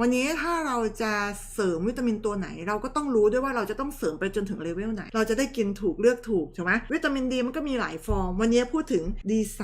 วันนี้ถ้าเราจะเสริมวิตามินตัวไหน เราก็ต้องรู้ด้วยว่าเราจะต้องเสริมไปจนถึงเลเวลไหน เราจะได้กินถูกเลือกถูกใช่ไหมวิตามินดีมันก็มีหลายฟอร์ม วันนี้พูดถึง D3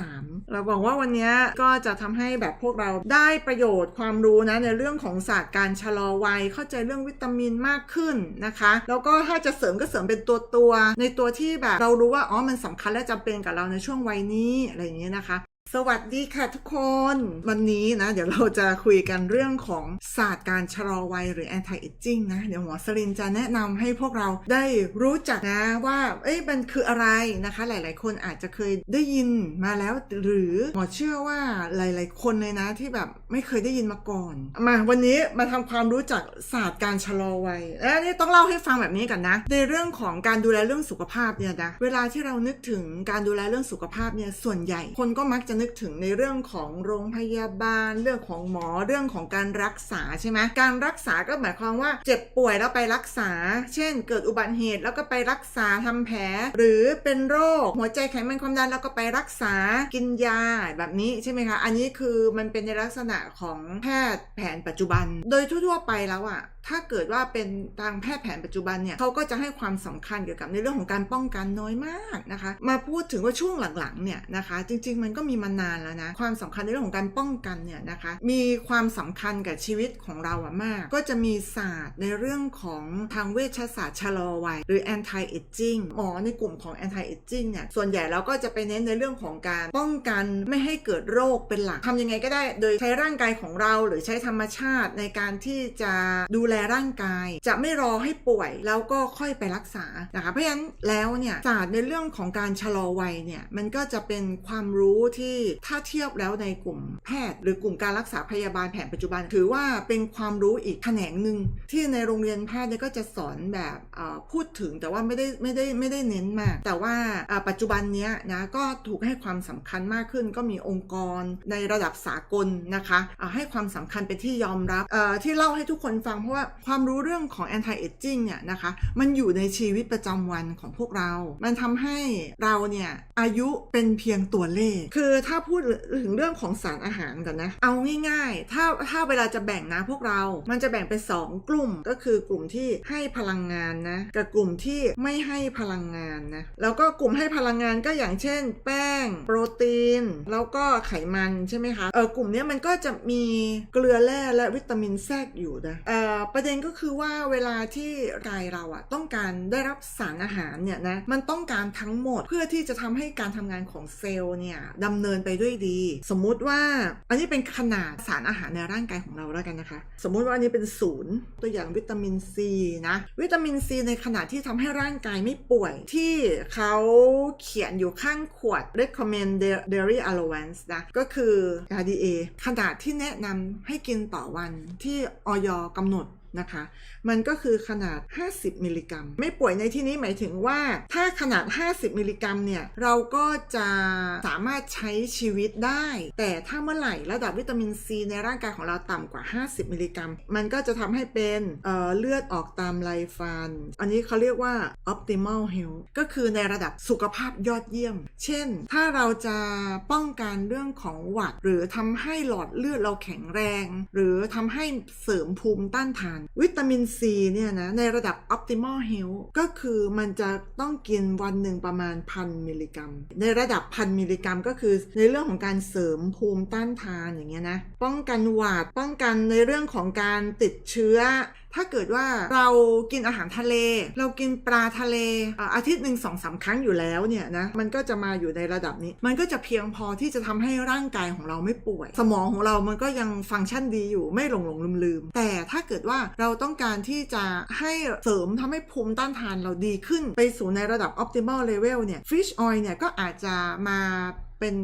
เราบอกว่าวันนี้ก็จะทำให้แบบพวกเราได้ประโยชน์ความรู้นะในเรื่องของศาสตร์การชะลอวัย เข้าใจเรื่องวิตามินมากขึ้นนะคะ แล้วก็ถ้าจะเสริมก็เสริมเป็นตัวตัว ในตัวที่แบบเรารู้ว่าอ๋อมันสำคัญและจำเป็นกับเราในช่วงวัยนี้อะไรอย่างนี้ยนะคะ สวัสดีค่ะทุกคน วันนี้นะ เดี๋ยวเราจะคุยกันเรื่องของศาสตร์การชะลอวัยหรือ anti aging นะ เดี๋ยวหมอสลินจะแนะนำให้พวกเราได้รู้จักนะว่า เอ้ยมันคืออะไรนะคะ หลาย ๆ คนอาจจะเคยได้ยินมาแล้ว หรือหมอเชื่อว่าหลาย ๆ คนเลยนะที่แบบไม่เคยได้ยินมาก่อน มาวันนี้มาทำความรู้จักศาสตร์การชะลอวัยและนี่ต้องเล่าให้ฟังแบบนี้กันนะ ในเรื่องของการดูแลเรื่องสุขภาพเนี่ยนะ เวลาที่เรานึกถึงการดูแลเรื่องสุขภาพเนี่ย ส่วนใหญ่คนก็มักจะนึกถึงในเรื่องของโรงพยาบาล เรื่องของหมอเรื่องของการรักษาใช่ไหมการรักษาก็หมายความว่าเจ็บป่วยแล้วไปรักษา เช่น เกิดอุบัติเหตุแล้วก็ไปรักษาทำแผล หรือเป็นโรคหัวใจไขมันความดันแล้วก็ไปรักษากินยาแบบนี้ใช่ไหมคะ อันนี้คือมันเป็นในลักษณะของแพทย์แผนปัจจุบัน โดยทั่วๆไปแล้วอะ ถ้าเกิดว่าเป็นทางแพทย์แผนปัจจุบันเนี่ยเขาก็จะให้ความสำคัญเกี่ยวกับในเรื่องของการป้องกันน้อยมากนะคะ มาพูดถึงว่าช่วงหลังๆเนี่ยนะคะจริง ๆ มันก็มีมานานแล้วนะความสำคัญในเรื่องของการป้องกันเนี่ยนะคะมีความสำคัญกับชีวิตของเราอะมาก ก็จะมีศาสตร์ในเรื่องของทางเวชศาสตร์ชะลอวัยหรือ anti aging หมอในกลุ่มของ anti aging เนี่ยส่วนใหญ่เราก็จะไปเน้นในเรื่องของการป้องกันไม่ให้เกิดโรคเป็นหลักทำยังไงก็ได้ โดยใช้ร่างกายของเราหรือใช้ธรรมชาติในการที่จะดูแลร่างกาย จะไม่รอให้ป่วยแล้วก็ค่อยไปรักษานะคะเพราะฉะนั้นแล้วเนี่ยศาสตร์ในเรื่องของการชะลอวัยเนี่ยมันก็จะเป็นความรู้ที่ถ้าเทียบแล้วในกลุ่มแพทย์ หรือกลุ่มการรักษาพยาบาลแผนปัจจุบัน ถือว่าเป็นความรู้อีกแขนงหนึ่งที่ในโรงเรียนแพทย์เนี่ยก็จะสอนแบบพูดถึงแต่ว่าไม่ได้ไม่ได้ไม่ได้เน้นมาก แต่ว่าปัจจุบันนี้นะก็ถูกให้ความสำคัญมากขึ้น ก็มีองค์กรในระดับสากลนะคะให้ความสำคัญเป็นที่ยอมรับที่เล่าให้ทุกคนฟังเพราะว่าความรู้เรื่องของ anti aging เนี่ยนะคะมันอยู่ในชีวิตประจำวันของพวกเรา มันทำให้เราเนี่ยอายุเป็นเพียงตัวเลข คือถ้าพูดถึงเรื่องของสารอาหารก่อนนะ เอาง่ายๆ ถ้าถ้าเวลาจะแบ่งนะพวกเรา มันจะแบ่งเป็น 2 กลุ่มก็คือกลุ่มที่ให้พลังงานนะกับกลุ่มที่ไม่ให้พลังงานนะแล้วก็กลุ่มให้พลังงานก็อย่างเช่น แป้ง โปรตีน แล้วก็ไขมันใช่ไหมคะเออกลุ่มนี้มันก็จะมีเกลือแร่และวิตามินแทรกอยู่นะเอ่อประเด็นก็คือว่าเวลาที่กายเราอะต้องการได้รับสารอาหารเนี่ยนะมันต้องการทั้งหมดเพื่อที่จะทำให้การทำงานของเซลล์เนี่ยดำเนินไปด้วยดี สมมุติว่าอันนี้เป็นขนาดสารอาหารในร่างกายของเราแล้วกันนะคะ สมมุติว่าอันนี้เป็นศูนย์ตัวอย่างวิตามินซีนะวิตามินซีในขนาดที่ทำให้ร่างกายไม่ป่วยที่เขาเขียนอยู่ข้างขวด recommend dairy allowance นะก็คือ RDA ขนาดที่แนะนำให้กินต่อวันที่ออยกำหนด นะคะ มันก็คือขนาด 50 มิลลิกรัม ไม่ป่วยในที่นี้หมายถึงว่าถ้าขนาด 50 มิลลิกรัมเนี่ย เราก็จะสามารถใช้ชีวิตได้ แต่ถ้าเมื่อไหร่ระดับวิตามินซีในร่างกายของเราต่ำกว่า 50 มิลลิกรัม มันก็จะทำให้เป็นเเลือดออกตามไรฟัน อันนี้เขาเรียกว่า optimal health ก็คือในระดับสุขภาพยอดเยี่ยม เช่น ถ้าเราจะป้องกันเรื่องของหวัด หรือทำให้หลอดเลือดเราแข็งแรง หรือทำให้เสริมภูมิต้านทานวิตามินซีเนี่ยนะในระดับ optimal health ก็คือมันจะต้องกินวันหนึ่งประมาณพันมิลลิกรัม ในระดับพันมิลลิกรัม ก็คือในเรื่องของการเสริมภูมิต้านทานอย่างเงี้ยนะป้องกันหวัดป้องกันในเรื่องของการติดเชื้อถ้าเกิดว่าเรากินอาหารทะเล เรากินปลาทะเลอาทิตย์หนึ่งสองสามครั้งอยู่แล้วเนี่ยนะมันก็จะมาอยู่ในระดับนี้ มันก็จะเพียงพอที่จะทำให้ร่างกายของเราไม่ป่วย สมองของเรามันก็ยังฟังก์ชันดีอยู่ไม่หลงหลงลืมลืมแต่ถ้าเกิดว่าเราต้องการที่จะให้เสริมทำให้ภูมิต้านทานเราดีขึ้น ไปสู่ในระดับ optimal level เนี่ย fish oil เนี่ยก็อาจจะมา เป็น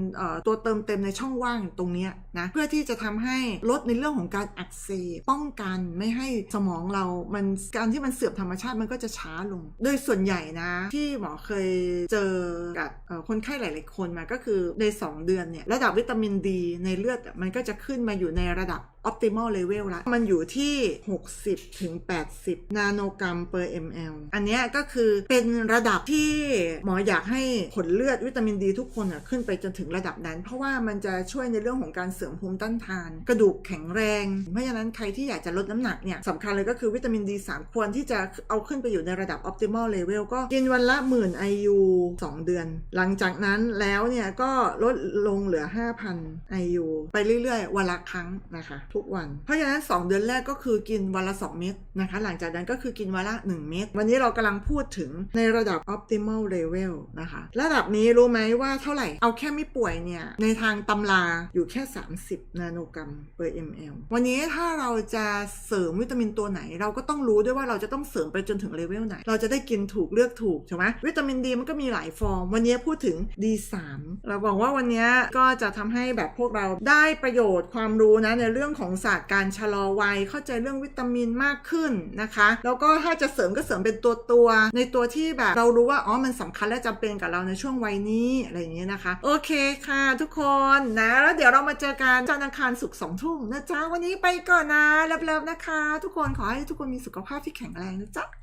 ตัวเติมเต็มในช่องว่างตรงนี้นะเพื่อที่จะทำให้ลดในเรื่องของการอักเสบป้องกันไม่ให้สมองเรามันการที่มันเสื่อมธรรมชาติมันก็จะช้าลง โดยส่วนใหญ่นะ ที่หมอเคยเจอกับคนไข้หลาย ๆ คนมาก็คือใน 2 เดือนเนี่ยระดับวิตามินดีในเลือดมันก็จะขึ้นมาอยู่ในระดับ optimal level ละ มันอยู่ที่ 60ถึง80 นาโนกรัม per ml อันนี้ก็คือเป็นระดับที่หมออยากให้ผลเลือดวิตามินดีทุกคนอะขึ้นไปจนถึงระดับนั้น เพราะว่ามันจะช่วยในเรื่องของการเสริมภูมิต้านทาน กระดูกแข็งแรง เพราะฉะนั้นใครที่อยากจะลดน้ำหนักเนี่ยสำคัญเลยก็คือวิตามินดี3ควรที่จะเอาขึ้นไปอยู่ในระดับ optimal level ก็กินวันละหมื่น IU 2 เดือน หลังจากนั้นแล้วเนี่ยก็ลดลงเหลือ 5,000 IU ไปเรื่อยๆ วันละครั้งนะคะทุกวัน เพราะฉะนั้น 2 เดือนแรกก็คือกินวันละ 2 เม็ดนะคะ หลังจากนั้นก็คือกินวันละ 1 เม็ดวันนี้เรากำลังพูดถึงในระดับ optimal level นะคะ ระดับนี้รู้ไหมว่าเท่าไหร่เอาแค่ไม่ป่วยเนี่ย ในทางตำราอยู่แค่ 30 นาโนกรัม per ml วันนี้ถ้าเราจะเสริมวิตามินตัวไหน เราก็ต้องรู้ด้วยว่าเราจะต้องเสริมไปจนถึงเลเวลไหน เราจะได้กินถูกเลือกถูกใช่ไหมวิตามินดีมันก็มีหลายฟอร์ม วันนี้พูดถึง D3 เราบอกว่าวันนี้ก็จะทำให้แบบพวกเราได้ประโยชน์ความรู้นะในเรื่องของของศาสตร์การชะลอวัย เข้าใจเรื่องวิตามินมากขึ้นนะคะ แล้วก็ถ้าจะเสริมก็เสริมเป็นตัวตัวในตัวที่แบบเรารู้ว่าอ๋อมันสำคัญและจำเป็นกับเราในช่วงวัยนี้อะไรอย่างนี้นะคะ โอเคค่ะทุกคนนะแล้วเดี๋ยวเรามาเจอกันจันทร์อังคารศุกร์สองทุ่มนะจ๊ะวันนี้ไปก่อนนะเลิฟๆนะคะ ทุกคนขอให้ทุกคนมีสุขภาพที่แข็งแรงนะจ๊ะ